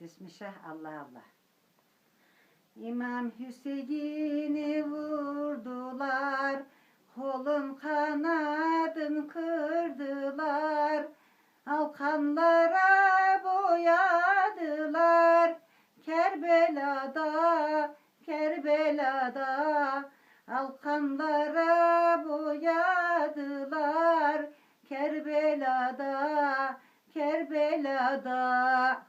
Bismillah Allah Allah. İmam Hüseyin'i vurdular, kolun kanadın kırdılar, alkanlara boyadılar, Kerbela'da, Kerbela'da, alkanlara boyadılar, Kerbela'da, Kerbela'da.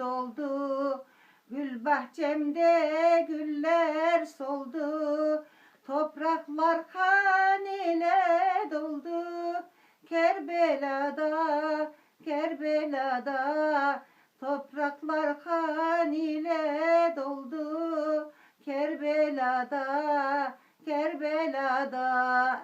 oldu. Gül bahçemde güller soldu. Topraklar kan ile doldu. Kerbela'da, Kerbela'da. Topraklar kan ile doldu. Kerbela'da, Kerbela'da.